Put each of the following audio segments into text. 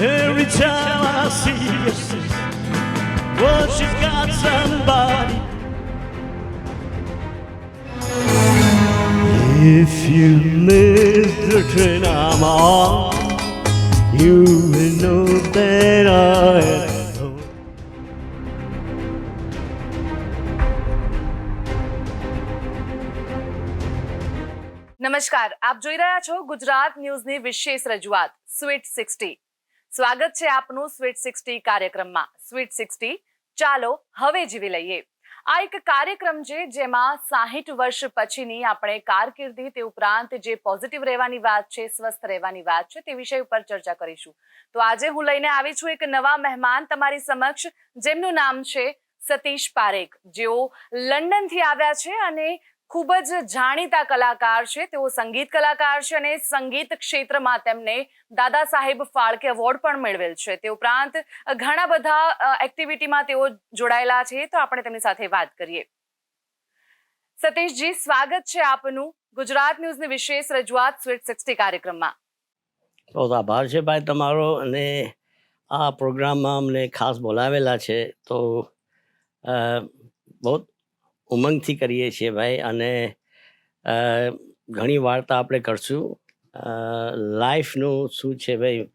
Every time I see your well, she's got somebody. If you miss the train I'm on, you will know that I am home. નમસ્કાર આપ જોઈ રહ્યા છો ગુજરાત ન્યૂઝની વિશેષ રજૂઆત સ્વીટ સિક્સટી સ્વાગત છે આપનું સ્વીટ સિક્સટી કાર્યક્રમમાં. સ્વીટ સિક્સટી ચાલો હવે જીવી લઈએ. આ એક કાર્યક્રમ છે જેમાં સાહીઠ વર્ષ પછીની આપણે કારકિર્દી તે ઉપરાંત જે પોઝિટિવ રહેવાની વાત છે, સ્વસ્થ રહેવાની વાત છે તે વિષય ઉપર ચર્ચા કરીશું. તો આજે હું લઈને આવી છું એક નવા મહેમાન તમારી સમક્ષ, જેમનું નામ છે સતીશ પારેખ. જેઓ લંડનથી આવ્યા છે અને ખૂબ જ જાણીતા કલાકાર છે. તેઓ સંગીત કલાકાર છે અને સંગીત ક્ષેત્રમાં તેમને દાદા સાહેબ ફાળકે એવોર્ડ પણ મેળવેલ છે. તે ઉપરાંત ઘણા બધા એક્ટિવિટીમાં તેઓ જોડાયેલા છે. તો આપણે તેમની સાથે વાત કરીએ. સતીશજી, સ્વાગત છે આપનું ગુજરાત ન્યૂઝની વિશેષ રજૂઆત સ્વીટ સિક્સટી કાર્યક્રમમાં. તો આભાર છે ભાઈ તમારો અને આ પ્રોગ્રામમાં અમને ખાસ બોલાવેલા છે. તો બહુ ઉમંગથી કરીએ છીએ ભાઈ અને ઘણી વાર્તા આપણે કરશું. લાઈફનું શું છે ભાઈ?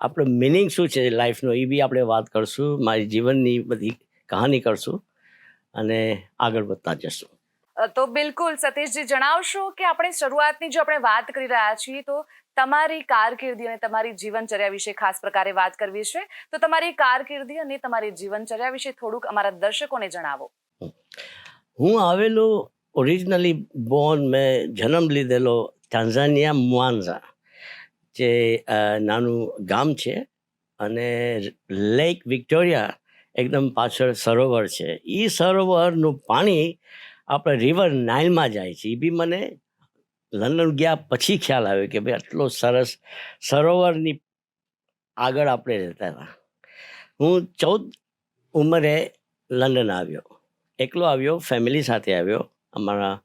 આપણો મિનિંગ શું છે લાઈફનો એ બી આપણે વાત કરશું. મારી જીવનની બધી કહાની કરશું અને આગળ વધતા જશું. તો બિલકુલ સતીશજી, જણાવશો કે આપણે શરૂઆતની જો આપણે વાત કરી રહ્યા છીએ, તો તમારી કારકિર્દી અને તમારી જીવનચર્યા વિશે ખાસ પ્રકારે વાત કરવી છે. તો તમારી કારકિર્દી અને તમારી જીવનચર્યા વિશે થોડુંક અમારા દર્શકોને જણાવો. હું આવેલો ઓરિજિનલી બોર્ન મેં જન્મ લીધેલો ટાન્ઝાનિયા મુઆન્ઝા જે નાનું ગામ છે અને લેક વિક્ટોરિયા એકદમ પાછળ સરોવર છે. એ સરોવરનું પાણી આપણે રિવર નાઇલમાં જાય છે. એ બી મને લંડન ગયા પછી ખ્યાલ આવ્યો કે ભાઈ આટલો સરસ સરોવરની આગળ આપણે રહેતા હતા. હું ચૌદ ઉંમરે લંડન આવ્યો. એકલો આવ્યો ફેમિલી સાથે આવ્યો. અમારા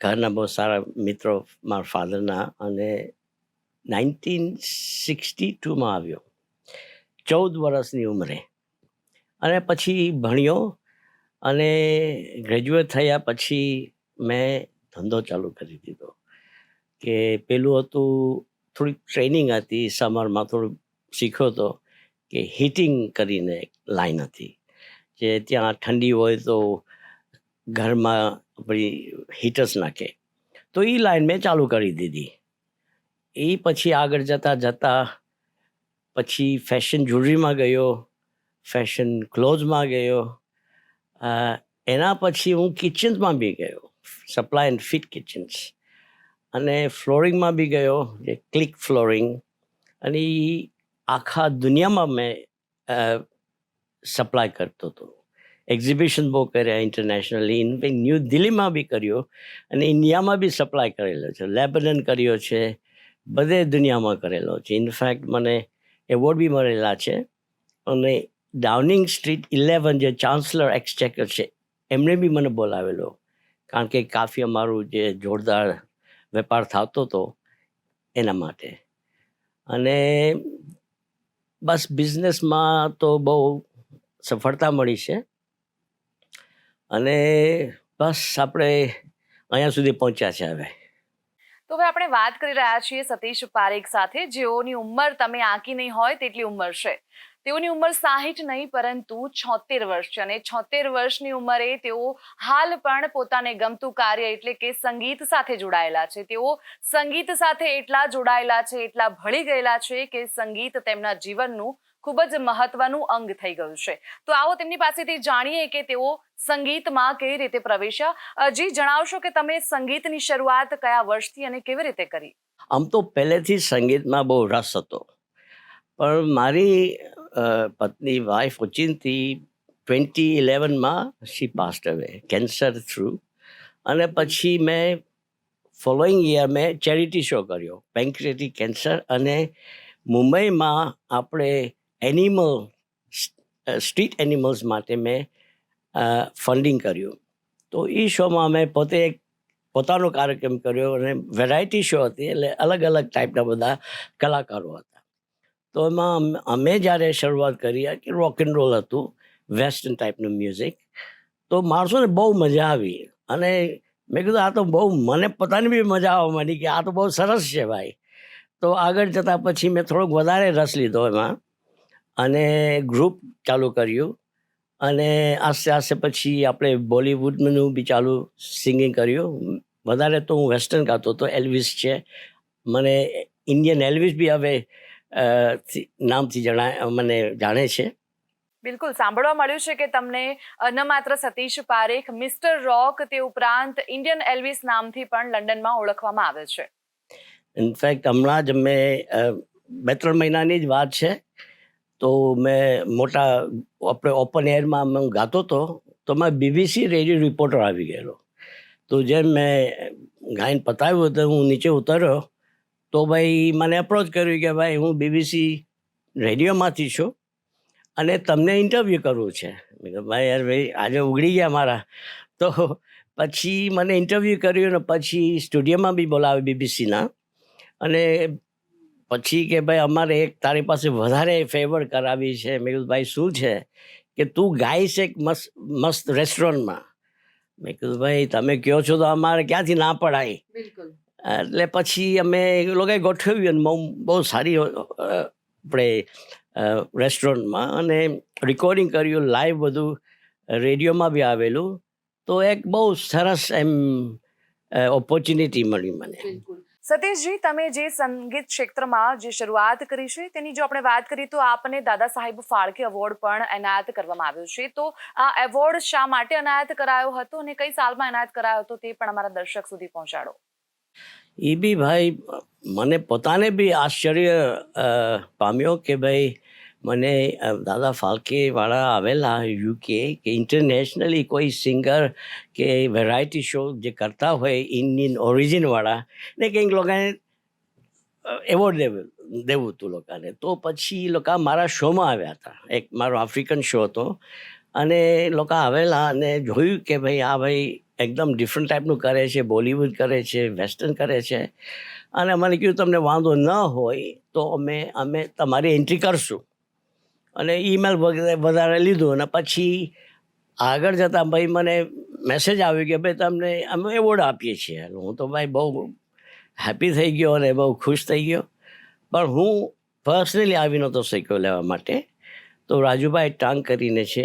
ઘરના બહુ સારા મિત્રો મારા ફાધરના અને નાઇન્ટીન સિક્સટી ટુમાં આવ્યો. ચૌદ વર્ષની ઉંમરે. અને પછી ભણ્યો અને ગ્રેજ્યુએટ થયા પછી મેં ધંધો ચાલુ કરી દીધો. કે પેલું હતું થોડીક ટ્રેનિંગ હતી, સમરમાં થોડુંક શીખ્યો હતો કે હીટિંગ કરીને લાઈન હતી. જે ત્યાં ઠંડી હોય તો ઘરમાં આપણી હીટર્સ નાખે. તો એ લાઈન મેં ચાલુ કરી દીધી. એ પછી આગળ જતાં જતાં પછી ફેશન જ્વેલરીમાં ગયો ફેશન ક્લોથમાં ગયો એના પછી હું કિચન્સમાં બી ગયો સપ્લાય એન્ડ ફિટ કિચન્સ અને ફ્લોરિંગમાં બી ગયો, જે ક્લિક ફ્લોરિંગ અને એ આખા દુનિયામાં મેં સપ્લાય કરતો હતો. એક્ઝિબિશન બહુ કર્યા ઇન્ટરનેશનલી ઇનફેક્ટ ન્યૂ દિલ્હીમાં બી કર્યો અને ઇન્ડિયામાં બી સપ્લાય કરેલો છે. લેબનન કર્યો છે, બધે દુનિયામાં કરેલો છે. ઇનફેક્ટ મને એવોર્ડ બી મળેલા છે. અને ડાઉનિંગ સ્ટ્રીટ ઇલેવન જે ચાન્સલર એક્સચેકર છે, એમણે બી મને બોલાવેલો. કારણ કે કાફી અમારું જે જોરદાર વેપાર થતો હતો એના માટે. અને બસ બિઝનેસમાં તો બહુ સફળતા મળી છે. અને બસ આપણે અહીંયા સુધી પહોંચ્યા છે હવે. તો હવે આપણે વાત કરી રહ્યા છીએ સતીશ પારેખ સાથે. જેઓની ઉંમર તમે આંકી નહીં હોય તેટલી ઉંમર છે. તેઓની ઉંમર સાહીઠ નહીં, પરંતુ છોતેર વર્ષ છે. અને છોતેર વર્ષની ઉંમરે તેઓ હાલ પણ પોતાને ગમતું કાર્ય એટલે કે સંગીત સાથે જોડાયેલા છે. તેઓ સંગીત સાથે એટલા જોડાયેલા છે, એટલા ભળી ગયેલા છે કે સંગીત તેમના જીવનનું ખૂબ જ મહત્વનું અંગ થઈ ગયું છે. તો આવો તેમની પાસેથી જાણીએ કે તેઓ સંગીતમાં કેવી રીતે પ્રવેશ્યા. જી, જણાવશો કે તમે સંગીતની શરૂઆત કયા વર્ષથી અને કેવી રીતે કરી? આમ તો પહેલેથી સંગીતમાં બહુ રસ હતો. પણ મારી પત્ની વાઇફ ઓચિંતી twenty ઇલેવનમાં she passed away cancer through અને પછી મેં ફોલોઈંગ યર મેં ચેરિટી શો કર્યો પેન્ક્રેટિક કેન્સર અને મુંબઈમાં આપણે એનિમલ સ્ટ્રીટ એનિમલ્સ માટે મેં ફંડિંગ કર્યું. તો એ શોમાં મેં પોતે એક પોતાનો કાર્યક્રમ કર્યો અને વેરાયટી શો હતી એટલે અલગ અલગ ટાઈપના બધા કલાકારો હતા. તો એમાં અમ- જ્યારે શરૂઆત કરી કે રોક એન્ડ રોલ હતું વેસ્ટર્ન ટાઈપનું મ્યુઝિક તો માણસોને બહુ મજા આવી. અને મેં કીધું આ તો બહુ, મને પોતાની બી મજા આવવા માંડી કે આ તો બહુ સરસ છે ભાઈ. તો આગળ જતાં પછી મેં થોડોક વધારે રસ લીધો એમાં. અને ગ્રુપ ચાલુ કર્યું. અને આસ્તે આસ્તે પછી આપણે બોલિવૂડનું બી ચાલુ સિંગિંગ કર્યું. વધારે તો હું વેસ્ટર્ન ગાતો હતો. એલ્વિસ છે. મને ઇન્ડિયન એલ્વિસ બી હવે નામથી જણાય મને જાણે છે. બિલકુલ. સાંભળવા મળ્યું છે કે તમને ન માત્ર સતીશ પારેખ મિસ્ટર રોક તે ઉપરાંત ઇન્ડિયન એલ્વિસ નામથી પણ લંડનમાં ઓળખવામાં આવે છે. ઇનફેક્ટ હમણાં જ મેં બે ત્રણ મહિનાની જ વાત છે. તો મેં મોટા આપણે ઓપન એરમાં હું ગાતો હતો તો મેં બીબીસી રેડિયો રિપોર્ટર આવી ગયેલો. તો જેમ મેં ગાયન પતાવ્યું તો હું નીચે ઉતર્યો, તો ભાઈ મને અપ્રોચ કર્યું કે ભાઈ હું બીબીસી રેડિયોમાંથી છું અને તમને ઇન્ટરવ્યૂ કરવું છે. ભાઈ યાર ભાઈ, આજે ઉગડી ગયા મારા. તો પછી મને ઇન્ટરવ્યૂ કર્યું ને પછી સ્ટુડિયોમાં બી બોલાવે બીબીસીના અને પછી કે ભાઈ અમારે એક તારી પાસે વધારે ફેવર કરાવી છે મેં કીધું ભાઈ શું છે? કે તું ગાઈશ એક મસ્ત મસ્ત રેસ્ટોરન્ટમાં મેં કીધું ભાઈ તમે કહો છો તો અમારે ક્યાંથી ના પડાય? એટલે પછી અમે એ લોકોએ ગોઠવ્યું અને બહુ બહુ સારી આપણે રેસ્ટોરન્ટમાં અને રેકોર્ડિંગ કર્યું લાઈવ બધું રેડિયોમાં બી આવેલું. તો એક બહુ સરસ એમ ઓપોર્ચ્યુનિટી મળી મને. બિલકુલ. સતીશજી, તમે જે સંગીત ક્ષેત્રમાં જે શરૂઆત કરી છે, તેની જો આપણે વાત કરીએ તો આપને દાદા સાહેબ ફાળકે એવોર્ડ પણ એનાયત કરવામાં આવ્યો છે. તો આ એવોર્ડ શા માટે એનાયત કરાયો હતો અને કઈ સાલમાં એનાયત કરાયો હતો તે પણ અમારા દર્શક સુધી પહોંચાડો. એ બી ભાઈ, મને પોતાને બી આશ્ચર્ય પામ્યો કે ભાઈ મને દાદા ફાલ્કેવાળા આવેલા યુકે કે ઇન્ટરનેશનલી કોઈ સિંગર કે વેરાયટી શો જે કરતા હોય ઇન્ડિયન ઓરિજિનવાળા ને કંઈક લોકોને એવોર્ડ દેવું દેવું હતું લોકોને. તો પછી લોકો મારા શોમાં આવ્યા હતા. એક મારો આફ્રિકન શો હતો. અને લોકો આવેલા અને જોયું કે ભાઈ, આ ભાઈ એકદમ ડિફરન્ટ ટાઈપનું કરે છે બોલિવૂડ કરે છે વેસ્ટર્ન કરે છે. અને મને કીધું, તમને વાંધો ન હોય તો અમે અમે તમારી એન્ટ્રી કરશું. અને ઈમેલ વગેરે વધારે લીધું અને પછી આગળ જતાં ભાઈ મને મેસેજ આવ્યો કે ભાઈ, તમને અમે એવોર્ડ આપીએ છીએ. હું તો ભાઈ બહુ હેપી થઈ ગયો અને બહુ ખુશ થઈ ગયો. પણ હું પર્સનલી આવી નહોતો શક્યો લેવા માટે. તો રાજુભાઈ ટાંગ કરીને છે,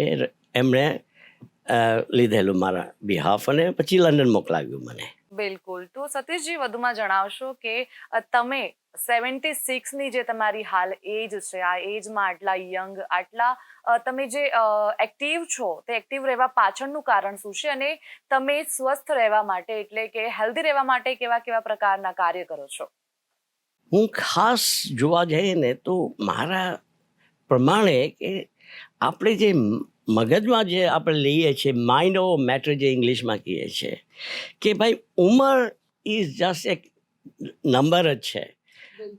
એમણે લીધેલું મારા બિહાફ અને પછી લંડન મોકલાવ્યું મને. બિલકુલ. તો સતીશજી, વધુમાં જણાવશો કે તમે સેવન્ટી સિક્સની જે તમારી હાલ એજ છે, આ એજમાં આટલા યંગ આટલા તમે જે એક્ટિવ છો, તે એક્ટિવ રહેવા પાછળનું કારણ શું છે? અને તમે સ્વસ્થ રહેવા માટે એટલે કે હેલ્ધી રહેવા માટે કેવા કેવા પ્રકારના કાર્ય કરો છો? હું ખાસ જોવા જઈએ ને તો મારા પ્રમાણે કે આપણે જે મગજમાં જે આપણે લઈએ છીએ માઇન્ડ ઓફ મેટર જે ઇંગ્લિશમાં કહીએ છીએ કે ભાઈ ઉંમર ઇઝ જસ્ટ એક નંબર જ છે.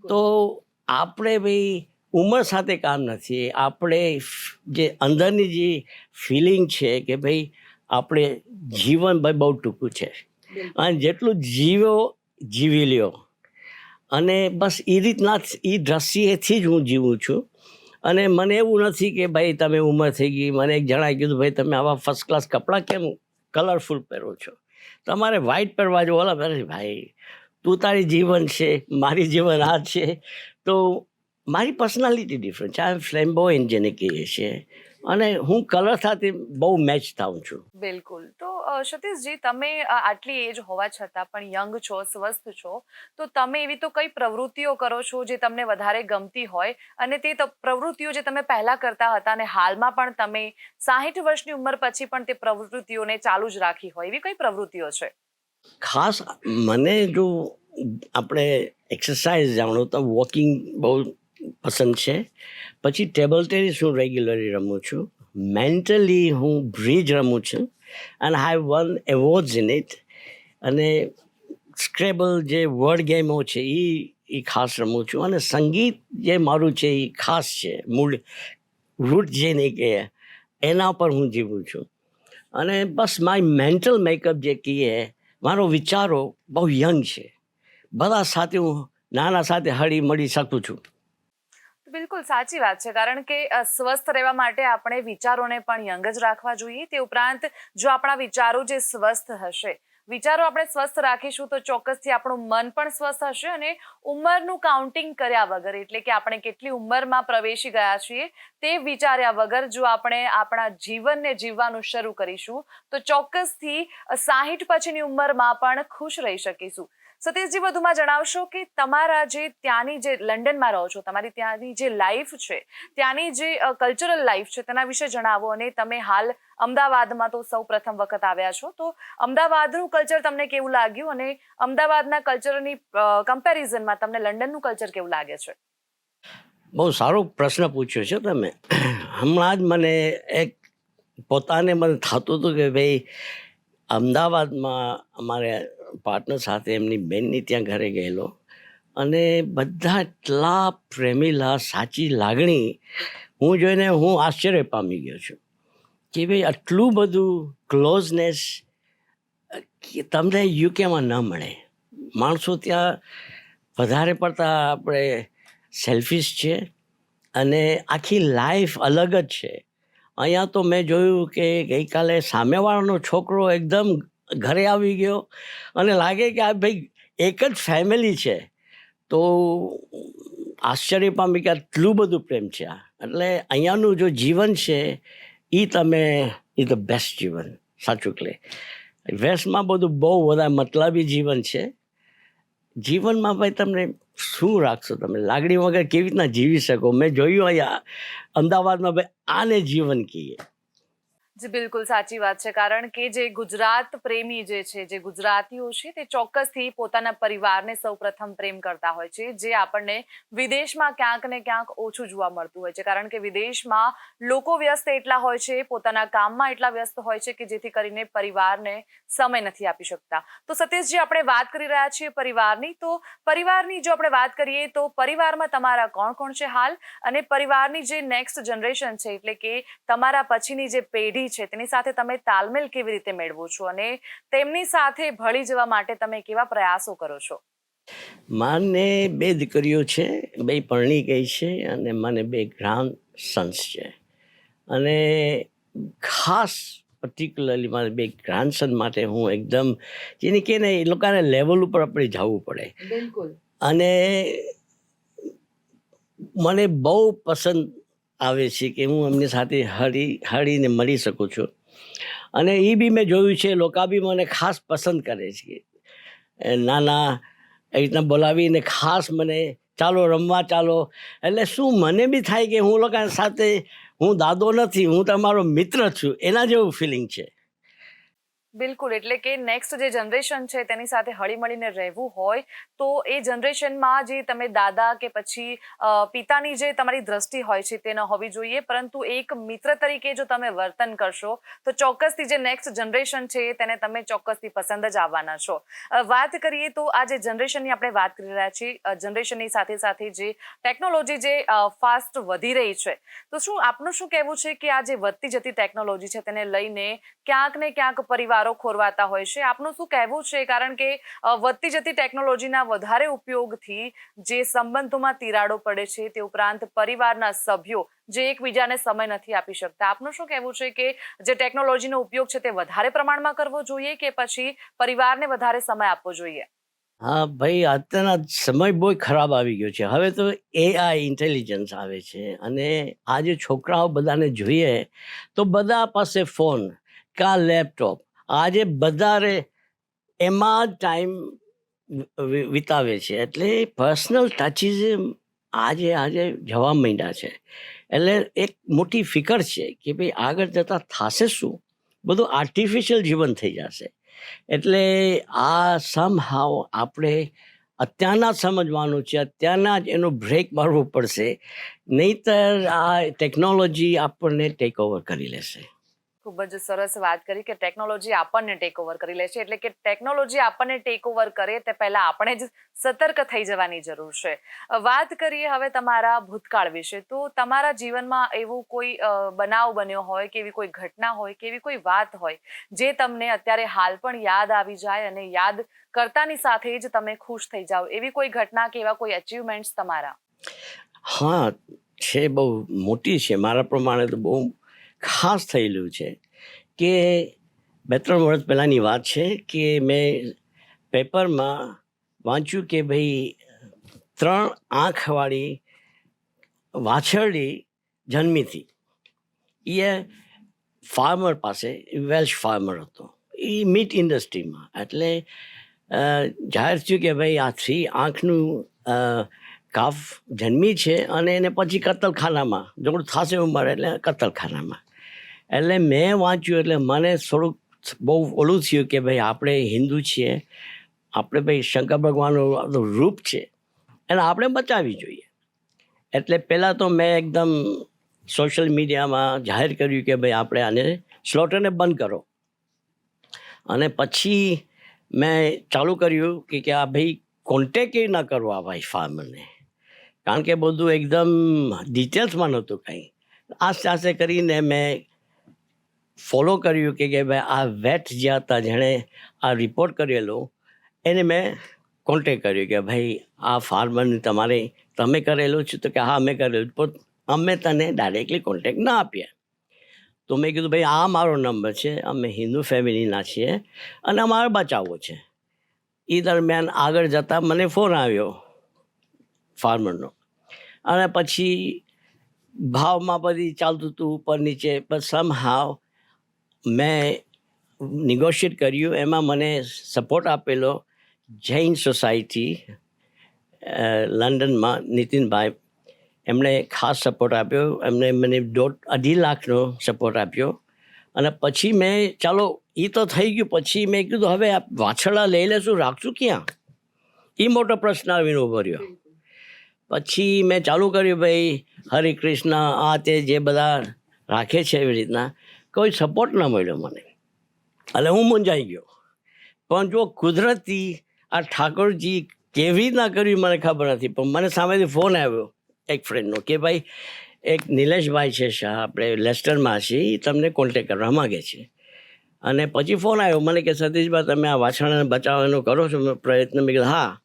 તો આપણે ભાઈ ઉંમર સાથે કામ નથી. આપણે જે અંદરની જે ફિલિંગ છે કે ભાઈ આપણે જીવન ભાઈ બહુ ટૂંકું છે. અને જેટલું જીવો જીવી લ્યો. અને બસ એ રીતના એ દ્રષ્ટિએથી જ હું જીવું છું. અને મને એવું નથી કે ભાઈ તમે ઉંમર થઈ ગઈ. મને એક જણાએ કીધું, ભાઈ, તમે આવા ફર્સ્ટ ક્લાસ કપડાં કેમ કલરફુલ પહેરો છો? તમારે વ્હાઈટ પહેરવા જો ઓલા પહેરે ભાઈ, તું તારી જીવન છે, મારી જીવન આ છે. તો મારી પર્સનાલિટી ડિફરન્ટ છે. આ ફ્લેમ્બોયન જેને કહીએ છીએ. અને હું કલર સાથે બહુ મેચ થાઉં છું. બિલકુલ. તો સતીશજી તમે આટલી એજ હોવા છતાં પણ યંગ છો સ્વસ્થ છો તો તમે એવી તો કઈ પ્રવૃત્તિઓ કરો છો જે તમને વધારે ગમતી હોય અને તે પ્રવૃત્તિઓ જે તમે પહેલા કરતા હતા અને હાલમાં પણ તમે સાહીઠ વર્ષની ઉંમર પછી પણ તે પ્રવૃત્તિઓને ચાલુ જ રાખી હોય એવી કઈ પ્રવૃત્તિઓ છે? ખાસ મને જો આપણે એક્સરસાઇઝ જાણો તો વોકિંગ બહુ પસંદ છે. પછી ટેબલ ટેનિસ હું રેગ્યુલરલી રમું છું. મેન્ટલી હું બ્રિજ રમું છું. And I've won awards in it અને સ્ક્રેબલ જે વર્ડ ગેમો છે એ એ ખાસ રમું છું. અને સંગીત જે મારું છે એ ખાસ છે. મૂળ રૂટ જેને કહે એના પર હું જીવું છું. અને બસ માય મેન્ટલ મેકઅપ જે કહીએ, મારો વિચારો બહુ યંગ છે. બધા સાથે હું, નાના સાથે હળી મળી શકું છું. બિલકુલ સાચી વાત છે. કારણ કે સ્વસ્થ રહેવા માટે આપણે વિચારોને પણ યંગ જ રાખવા જોઈએ. તે ઉપરાંત, જો આપણા વિચારો જે સ્વસ્થ હશે, વિચારો આપણે સ્વસ્થ રાખીશું તો ચોક્કસથી આપણું મન પણ સ્વસ્થ હશે અને ઉંમરનું કાઉન્ટિંગ કર્યા વગર, એટલે કે આપણે કેટલી ઉંમરમાં પ્રવેશી ગયા છીએ, તે વિચાર્યા વગર જો આપણે આપણા જીવનને જીવવાનું શરૂ કરીશું, તો ચોક્કસથી સાહીઠ પછીની ઉંમરમાં પણ ખુશ રહી શકીશું. સતીશજી, વધુમાં જણાવશો કે તમારા જે ત્યાંની જે લંડનમાં રહો છો, તમારી ત્યાંની જે લાઈફ છે, ત્યાંની જે કલ્ચરલ લાઈફ છે, તેના વિશે જણાવો અને તમે હાલ અમદાવાદમાં તો સૌ પ્રથમ વખત આવ્યા છો. તો અમદાવાદનું કલ્ચર તમને કેવું લાગ્યું અને અમદાવાદના કલ્ચરની કમ્પેરિઝનમાં તમને લંડનનું કલ્ચર કેવું લાગે છે? બહુ સારો પ્રશ્ન પૂછ્યો છે તમે. હમણાં જ મને એક પોતાને મને થતું હતું કે ભાઈ, અમદાવાદમાં અમારે પાર્ટનર સાથે એમની બેનની ત્યાં ઘરે ગયેલો. અને બધા એટલા પ્રેમીલા, સાચી લાગણી. હું જોઈને હું આશ્ચર્ય પામી ગયો છું કે ભાઈ આટલું બધું ક્લોઝનેસ તમને યુકેમાં ન મળે. માણસો ત્યાં વધારે પડતા આપણે સેલ્ફિશ છે અને આખી લાઈફ અલગ જ છે. અહીંયા તો મેં જોયું કે ગઈકાલે સામેવાળાનો છોકરો એકદમ ઘરે આવી ગયો અને લાગે કે આ ભાઈ એક જ ફેમિલી છે. તો આશ્ચર્ય પામી કે આટલું બધું પ્રેમ છે આ. એટલે અહીંયાનું જો જીવન છે એ તમે એ ધ બેસ્ટ જીવન, સાચું કે વેસ્ટમાં બધું બહુ બધા મતલબી જીવન છે. જીવનમાં ભાઈ તમને શું રાખશો તમે? લાગણી વગર કેવી રીતના જીવી શકો? મેં જોયું અહીંયા, અમદાવાદમાં ભાઈ આને જીવન કહીએ. જી, બિલકુલ સાચી વાત છે. કારણ કે જે ગુજરાત પ્રેમી જે છે, જે ગુજરાતીઓ છે, તે ચોક્કસથી પોતાના પરિવારને સૌપ્રથમ પ્રેમ કરતા હોય છે, જે આપણને વિદેશમાં ક્યાંક ને ક્યાંક ઓછું જોવા મળતું હોય છે. કારણ કે વિદેશમાં લોકો વ્યસ્ત એટલા હોય છે, પોતાના કામમાં એટલા વ્યસ્ત હોય છે કે જેથી કરીને પરિવારને સમય નથી આપી શકતા. તો સતીશજી, આપણે વાત કરી રહ્યા છીએ પરિવારની. તો પરિવારની જો આપણે વાત કરીએ, તો પરિવારમાં તમારા કોણ કોણ છે હાલ? અને પરિવારની જે નેક્સ્ટ જનરેશન છે, એટલે કે તમારા પછીની જે પેઢી છે તેની સાથે તમે તાલમેલ કેવી રીતે મેળવો છો અને તેમની સાથે ભળી જવા માટે તમે કેવા પ્રયાસો કરો છો? માને બે દીકરીઓ છે બે પરણી ગઈ છે અને મને બે ગ્રાન્ડ સન્સ છે. અને ખાસ પર્ટિક્યુલરલી મારે બે ગ્રાન્ડસન માટે હું એકદમ જેને કે ને એ લોકોને લેવલ ઉપર આપણે જવું પડે. બિલકુલ. અને મને બહુ પસંદ આવે છે કે હું એમની સાથે હળી હળીને મળી શકું છું. અને એ બી મેં જોયું છે, લોકો બી મને ખાસ પસંદ કરે છે. નાના એ રીતના બોલાવીને ખાસ મને ચાલો રમવા ચાલો. એટલે શું મને બી થાય કે હું લોકો સાથે હું દાદો નથી, હું તમારો મિત્ર છું, એના જેવું ફિલિંગ છે. બિલકુલ, એટલે કે નેક્સ્ટ જે જનરેશન છે તેની સાથે હળીમળીને રહેવું હોય, તો એ જનરેશનમાં જે તમે દાદા કે પછી પિતાની જે તમારી દ્રષ્ટિ હોય છે તે ન હોવી જોઈએ, પરંતુ એક મિત્ર તરીકે જો તમે વર્તન કરશો, તો ચોક્કસથી જે નેક્સ્ટ જનરેશન છે તેને તમે ચોક્કસથી પસંદ જ આવવાના છો. વાત કરીએ તો આ જે જનરેશનની આપણે વાત કરી રહ્યા છીએ જનરેશનની સાથે સાથે જે ટેકનોલોજી જે ફાસ્ટ વધી રહી છે, તો શું આપનું શું કહેવું છે કે આ જે વધતી જતી ટેકનોલોજી છે તેને લઈને ક્યાંક ને ક્યાંક પરિવારો ખોરવાતા હોય છે. આપનું શું કહેવું છે? કારણ કે વધતી જતી ટેકનોલોજીના વધારે ઉપયોગથી જે સંબંધોમાં તિરાડો પડે છે તે ઉપરાંત પરિવારના સભ્યો જે એકબીજાને સમય નથી આપી શકતા. આપનું શું કહેવું છે કે, જે ટેકનોલોજીનો ઉપયોગ છે તે વધારે પ્રમાણમાં કરવો જોઈએ કે પછી પરિવારને વધારે સમય આપવો જોઈએ? હા, ભાઈ, અત્યારના સમય બહુ ખરાબ આવી ગયો છે. હવે તો એઆઈ ઇન્ટેલિજન્સ આવે છે અને આ જે છોકરાઓ બધાને જોઈએ તો બધા પાસે ફોન કા લેપટોપ આજે બધારે એમાં જ ટાઈમ વિતાવે છે. એટલે પર્સનલ ટચિઝ આજે આજે જવા માંડ્યા છે. એટલે એક મોટી ફિકર છે કે ભાઈ આગળ જતાં થશે શું? બધું આર્ટિફિશિયલ જીવન થઈ જશે. એટલે આ સમ હાવ આપણે અત્યારના સમજવાનું છે. અત્યારના જ એનો બ્રેક મારવો પડશે. નહીતર આ ટેકનોલોજી આપણને ટેક ઓવર કરી લેશે. ખૂબ જ સરસ વાત કરી કે ટેકનોલોજી આપણને ટેક ઓવર કરી લે છે. એટલે કે ટેકનોલોજી આપણને ટેક ઓવર કરે તે પહેલા આપણે જ સતર્ક થઈ જવાની જરૂર છે. વાત કરીએ હવે તમારા ભૂતકાળ વિશે. તો તમારા જીવનમાં એવું કોઈ બનાવ બન્યો હોય કે એવી કોઈ ઘટના હોય કે એવી કોઈ વાત હોય જે તમને અત્યારે હાલ પણ યાદ આવી જાય અને યાદ કરતાની સાથે જ તમે ખુશ થઈ જાઓ? એવી કોઈ ઘટના કે એવા કોઈ અચીવમેન્ટ્સ તમારા? હા, છે બહુ મોટી છે. મારા પ્રમાણે તો બહુ ખાસ થયેલું છે કે બે ત્રણ વર્ષ પહેલાંની વાત છે કે મેં પેપરમાં વાંચ્યું કે ભાઈ ત્રણ આંખવાળી વાછરડી જન્મી હતી. એ ફાર્મર પાસે, વેલ્શ ફાર્મર હતો. એ મીટ ઇન્ડસ્ટ્રીમાં. એટલે જાહેર થયું કે ભાઈ આ થ્રી આંખનું કાફ જન્મી છે અને એને પછી કતલખાનામાં જોડું થશે ઉંમર એટલે કતલખાનામાં. એટલે મેં વાંચ્યું એટલે મને થોડુંક બહુ ઓલું થયું કે ભાઈ આપણે હિન્દુ છીએ, આપણે ભાઈ શંકર ભગવાનનું રૂપ છે, એને આપણે બચાવવી જોઈએ. એટલે પહેલાં તો મેં એકદમ સોશિયલ મીડિયામાં જાહેર કર્યું કે ભાઈ આપણે આને સ્લોટરને બંધ કરો. અને પછી મેં ચાલુ કર્યું કે કે આ ભાઈ કોન્ટેક ન કરો આ ભાઈ ફાર્મરને કારણ કે બધું એકદમ ડિટેલ્સમાં નહોતું કંઈ. આસ્તે આસ્તે કરીને મેં ફોલો કર્યું કે કે ભાઈ આ વેટ જે હતા, જેણે આ રિપોર્ટ કરેલો, એને મેં કોન્ટેક કર્યો કે ભાઈ, આ ફાર્મરને તમારે, તમે કરેલું છે? તો કે હા, અમે કરેલું પણ અમે તને ડાયરેક્ટલી કોન્ટેક ના આપ્યા. તો મેં કીધું, ભાઈ, આ મારો નંબર છે. અમે હિન્દુ ફેમિલીના છીએ અને અમારે બચાવવો છે. એ દરમિયાન આગળ જતાં મને ફોન આવ્યો ફાર્મરનો અને પછી ભાવમાં બધી ચાલતું હતું, ઉપર નીચે, પણ સમ હાવ મેં નિગોશિએટ કર્યું, એમાં મને સપોર્ટ આપેલો જૈન સોસાયટી લંડનમાં નીતિનભાઈ. એમણે ખાસ સપોર્ટ આપ્યો એમણે મને દોઢ, અઢી લાખનો સપોર્ટ આપ્યો. અને પછી મેં, ચાલો એ તો થઈ ગયું, પછી મેં કીધું, હવે આ વાછરડા લઈ લેશું, રાખશું ક્યાં? એ મોટો પ્રશ્ન આવીને ઊભો રહ્યો. પછી મેં ચાલુ કર્યું, ભાઈ, હરે કૃષ્ણ, આ તે જે બધા રાખે છે એવી રીતના કોઈ સપોર્ટ ન મળ્યો મને. એટલે હું મૂંઝાઈ ગયો. પણ જો કુદરતી આ ઠાકોરજી કેવી રીતના કર્યું મને ખબર નથી. પણ મને સામેથી ફોન આવ્યો એક ફ્રેન્ડનો કે ભાઈ, એક નિલેશભાઈ છે શાહ આપણે લેસ્ટરમાં છીએ એ તમને કોન્ટેક કરવા માગે છે. અને પછી ફોન આવ્યો, મને કે સતીશભાઈ, તમે આ વાછરડાને બચાવવાનો કરો છો પ્રયત્ન? મેં કીધું, હા.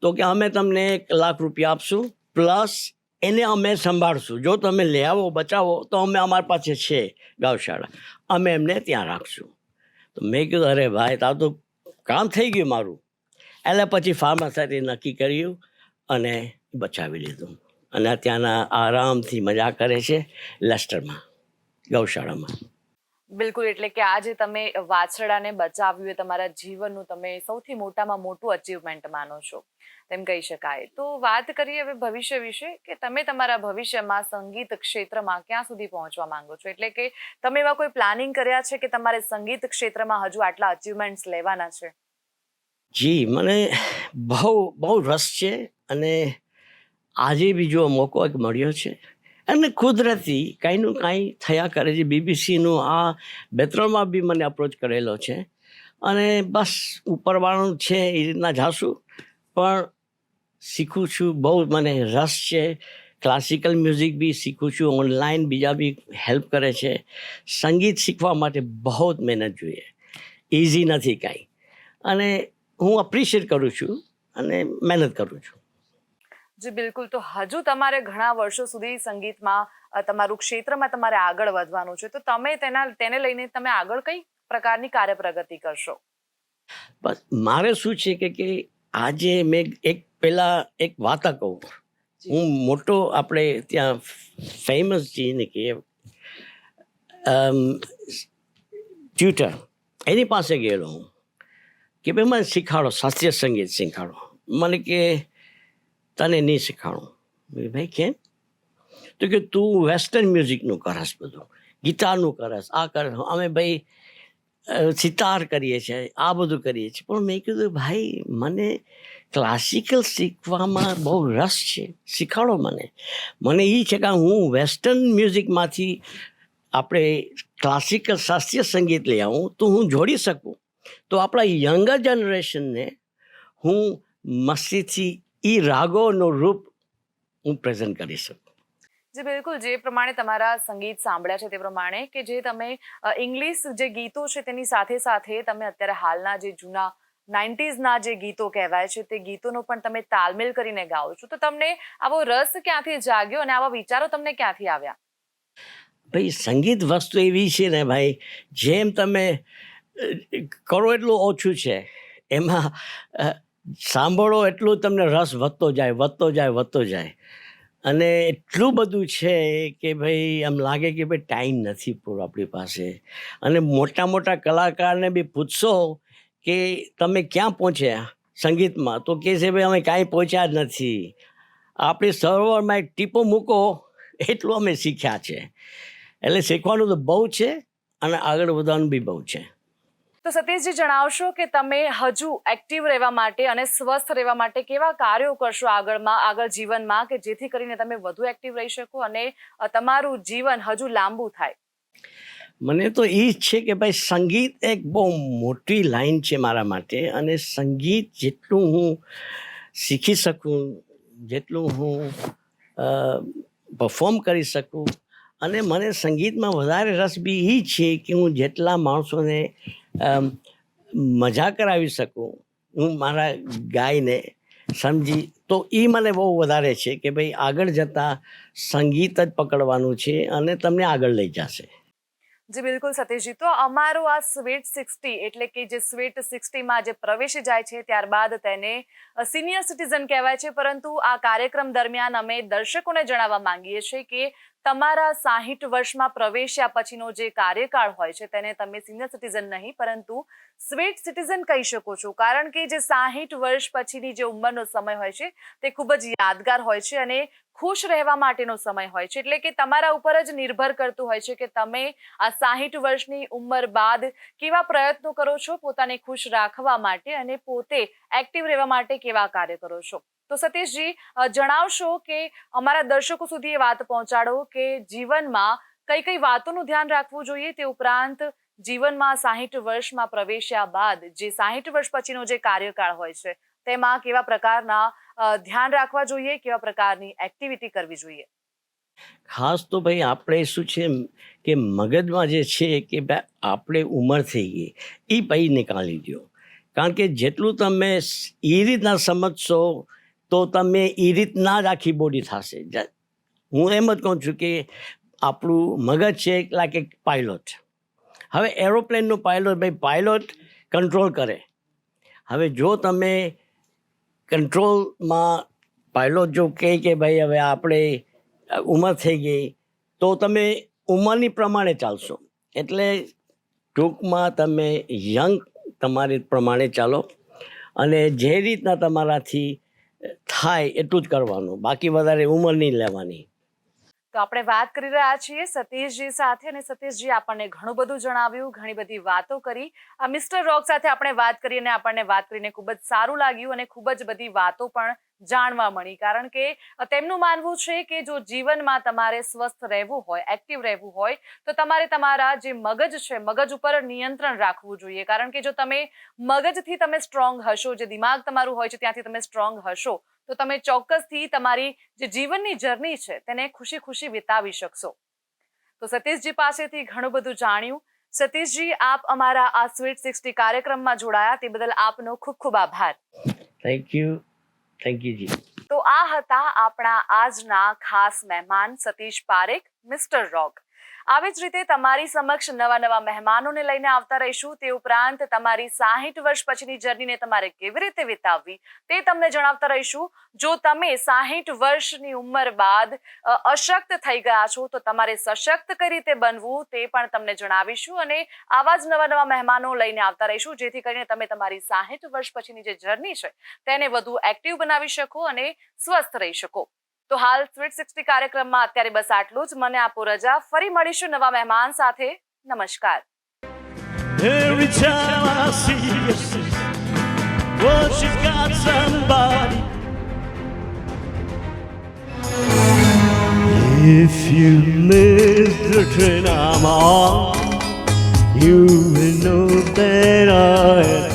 તો કે, અમે તમને એક લાખ રૂપિયા આપશું પ્લસ એને અમે સંભાળશું. જો તમે લઈ આવો, બચાવો, તો અમે અમારી પાસે છે ગૌશાળા. અમે એમને ત્યાં રાખશું. તો મેં કીધું, અરે ભાઈ તા તો કામ થઈ ગયું મારું. એટલે પછી ફાર્માસાથી નક્કી કર્યું અને બચાવી લીધું. અને ત્યાંના આરામથી મજા કરે છે લેસ્ટરમાં, ગૌશાળામાં. બિલકુલ, એટલે કે આજે તમે વાછરડાને બચાવ્યું એ તમારા જીવનનું તમે સૌથી મોટામાં મોટું અચીવમેન્ટ માનો છો, તેમ કહી શકાય. તો વાત કરીએ હવે ભવિષ્ય વિશે, કે તમે તમારા ભવિષ્યમાં સંગીત ક્ષેત્રમાં ક્યાં સુધી પહોંચવા માંગો છો? એટલે કે તમે એવા કોઈ પ્લાનિંગ કર્યા છે કે તમારે સંગીત ક્ષેત્રમાં હજુ આટલા અચીવમેન્ટ્સ લેવાના છે? જી, મને બહુ બહુ રસ છે અને આજે બીજો મોકો એક મળ્યો છે અને કુદરતી કાંઈનું કાંઈ થયા કરે છે. બીબીસીનું આ બે ત્રણમાં બી મને અપ્રોચ કરેલો છે. અને બસ ઉપરવાળું છે એ રીતના જાશું. પણ શીખું છું, બહુ મને રસ છે. ક્લાસિકલ મ્યુઝિક બી શીખું છું. ઓનલાઈન બીજા બી હેલ્પ કરે છે. સંગીત શીખવા માટે બહુ જ મહેનત જોઈએ. ઇઝી નથી કાંઈ. અને હું અપ્રિશિએટ કરું છું અને મહેનત કરું છું. જી બિલકુલ. તો હજુ તમારે ઘણા વર્ષો સુધી સંગીતમાં તમારું ક્ષેત્રમાં તમારે આગળ વધવાનું છે. તો તમે તેના તેને લઈને તમે આગળ કઈ પ્રકારની કાર્ય પ્રગતિ કરશો? બસ મારે શું છે કે કે આજે મેં એક પહેલાં એક વાર્તા કહું. હું મોટો આપણે ત્યાં ફેમસ છીએ ને કે ટ્યુટર એની પાસે ગયેલો હું. કે ભાઈ મને શીખાડો શાસ્ત્રીય સંગીત શીખાડો. મને કે તને નહીં શીખાડું મેં ભાઈ, કેમ? તો કે, તું વેસ્ટર્ન મ્યુઝિકનું કરસ બધું. ગિટારનું કરસ. આ કર, અમે ભાઈ સિતાર કરીએ છીએ, આ બધું કરીએ છીએ. પણ મેં કીધું, ભાઈ, મને ક્લાસિકલ શીખવામાં બહુ રસ છે. શીખાડો મને. મને એ છે કે હું વેસ્ટર્ન મ્યુઝિકમાંથી આપણે ક્લાસિકલ શાસ્ત્રીય સંગીત લઈ આવું તો હું જોડી શકું. તો આપણા યંગર જનરેશનને હું મસ્તીથી એ રાગોનું રૂપ હું પ્રેઝન્ટ કરી શકું. જે બિલકુલ. જે પ્રમાણે તમારા સંગીત સાંભળ્યા છે તે પ્રમાણે કે જે તમે ઇંગ્લિશ જે ગીતો છે તેની સાથે સાથે તમે અત્યારે હાલના જે જૂના નાઇન્ટીઝના જે ગીતો કહેવાય છે તે ગીતોનો પણ તમે તાલમેલ કરીને ગાઓ છો. તો તમને આવો રસ ક્યાંથી જાગ્યો અને આવા વિચારો તમને ક્યાંથી આવ્યા? ભાઈ સંગીત વસ્તુ એવી છે ને ભાઈ જેમ તમે કરો એટલું ઓછું છે. એમાં સાંભળો એટલું તમને રસ વધતો જાય વધતો જાય વધતો જાય. અને એટલું બધું છે કે ભાઈ, આમ લાગે કે ભાઈ ટાઈમ નથી પૂરો આપણી પાસે. અને મોટા મોટા કલાકારને બી પૂછશો કે તમે ક્યાં પહોંચ્યા સંગીતમાં? તો કહે છે ભાઈ, અમે કાંઈ પહોંચ્યા જ નથી. આપણી સરોવરમાં એક ટીપો મૂકો, એટલું અમે શીખ્યા છે. એટલે શીખવાનું તો બહુ છે અને આગળ વધવાનું બી બહુ છે. તો સતીશજી, જણાવશો કે તમે હજુ એક્ટિવ રહેવા માટે અને સ્વસ્થ રહેવા માટે કેવા કાર્યો કરશો આગળમાં, આગળ જીવનમાં, કે જેથી કરીને તમે વધુ એક્ટિવ રહી શકો અને તમારું જીવન હજુ લાંબુ થાય? મને તો એ જ છે કે ભાઈ, સંગીત એક બહુ મોટી લાઈન છે મારા માટે અને સંગીત જેટલું હું શીખી શકું, જેટલું હું પરફોર્મ કરી શકું અને મને સંગીતમાં વધારે રસ બી એ છે કે હું જેટલા માણસોને મજા કરાવી શકું. હું મારા ગાયને સમજી, તો એ મને બહુ વધારે છે કે ભાઈ આગળ જતાં સંગીત જ પકડવાનું છે અને તમને આગળ લઈ જશે. જી, બિલકુલ સતીશજી. તો અમારો આ સ્વીટ સિક્સટી એટલે કે જે સ્વીટ સિક્સટીમાં જે પ્રવેશી જાય છે ત્યારબાદ તેને સિનિયર સિટીઝન કહેવાય છે, પરંતુ આ કાર્યક્રમ દરમિયાન અમે દર્શકોને જણાવવા માંગીએ છીએ કે તમારા સાહીઠ વર્ષમાં પ્રવેશ્યા પછીનો જે કાર્યકાળ હોય છે, તેને તમે સિનિયર સિટીઝન નહીં, પરંતુ સ્વીટ સિટીઝન કહી શકો છો. કારણ કે જે સાહીઠ વર્ષ પછીની જે ઉંમરનો સમય હોય છે, તે ખૂબ જ યાદગાર હોય છે અને ખુશ રહેવા માટેનો સમય હોય છે. એટલે કે તમારા ઉપર જ નિર્ભર કરતું હોય છે કે તમે આ સાહીઠ વર્ષની ઉંમર બાદ કેવા પ્રયત્નો કરો છો, પોતાને ખુશ રાખવા માટે અને પોતે એક્ટિવ રહેવા માટે કેવા કાર્ય કરો છો. તો સતીશજી જણાવશો કે અમારા દર્શકો સુધી એ વાત પહોંચાડો કે જીવનમાં કઈ કઈ વાતોનું ધ્યાન રાખવું જોઈએ તે ઉપરાંત જીવનમાં સાહીઠ વર્ષમાં પ્રવેશ્યા બાદ જે સાહીઠ વર્ષ પછીનો જે કાર્યકાળ હોય છે, તેમાં કેવા પ્રકારના ધ્યાન રાખવા જોઈએ, કેવા પ્રકારની એક્ટિવિટી કરવી જોઈએ? ખાસ તો ભાઈ આપણે શું છે કે મગજમાં જે છે કે ભાઈ આપણે ઉંમર થઈ ગઈ એ પછી નીકાળી દો કારણ કે જેટલું તમે એ રીતના સમજશો તો તમે એ રીતના આખી બોડી થશે. હું એમ જ કહું છું કે આપણું મગજ છે લાઈક એક પાયલોટ હવે એરોપ્લેનનું પાયલોટ ભાઈ પાયલોટ કંટ્રોલ કરે. હવે જો તમે કંટ્રોલમાં પાયલોટ જો કહે કે ભાઈ, હવે આપણે ઉંમર થઈ ગઈ, તો તમે ઉંમરની પ્રમાણે ચાલશો. એટલે ટૂંકમાં તમે યંગ તમારી પ્રમાણે ચાલો. અને જે રીતના તમારાથી થાય એટલું જ કરવાનું. બાકી વધારે ઉંમર નહીં લેવાની. તો આપણે વાત કરી રહ્યા છીએ સતીશજી સાથે અને સતીશજી આપણને ઘણું બધું જણાવ્યું, ઘણી બધી વાતો કરી. આ મિસ્ટર રોક સાથે આપણે વાત કરી અને આપણને વાત કરીને ખૂબ જ સારું લાગ્યું અને ખૂબ જ બધી વાતો પણ જાણવા મળી. કારણ કે તેમનું માનવું છે કે જો જીવનમાં તમારે સ્વસ્થ રહેવું હોય એક્ટિવ રહેવું હોય, તો તમારે તમારા જે મગજ છે, મગજ ઉપર નિયંત્રણ રાખવું જોઈએ. કારણ કે જો તમે મગજથી તમે સ્ટ્રોંગ હશો, જે દિમાગ તમારું હોય છે, ત્યાંથી તમે સ્ટ્રોંગ હશો તો તમે ચોક્કસથી તમારી જે જીવનની જર્ની છે તેને ખુશી ખુશી વિતાવી શકશો. તો સતીશજી પાસેથી ઘણું બધું જાણ્યું. સતીશજી આપ અમારા આ સ્વીટ સિક્સટી કાર્યક્રમમાં જોડાયા તે બદલ આપનો ખૂબ ખૂબ આભાર. થેન્ક યુ થેન્ક યુ જી તો આ હતા આપણા આજના ખાસ મહેમાન સતીશ પારેખ મિસ્ટર રોક આવી જ રીતે તમારી સમક્ષ નવા નવા મહેમાનોને લઈને આવતા રહીશું. તે ઉપરાંત તમારી સાહીઠ વર્ષ પછીની જર્નીને તમારે કેવી રીતે વિતાવવી તે તમને જણાવતા રહીશું. જો તમે સાહીઠ વર્ષની ઉંમર બાદ અશક્ત થઈ ગયા છો, તો તમારે સશક્ત કઈ રીતે બનવું તે પણ તમને જણાવીશું અને આવા જ નવા નવા મહેમાનો લઈને આવતા રહીશું. જેથી કરીને તમે તમારી સાહીઠ વર્ષ પછીની જે જર્ની છે, તેને વધુ એક્ટિવ બનાવી શકો અને સ્વસ્થ રહી શકો. તો હાલ સ્વીટ સિક્સટી કાર્યક્રમમાં અત્યારે બસ આટલું જ મને આપો રજા ફરી મળીશું નવા મહેમાન સાથે નમસ્કાર Every time I see you, well, she's got somebody. If you miss the train I'm on, you will know that I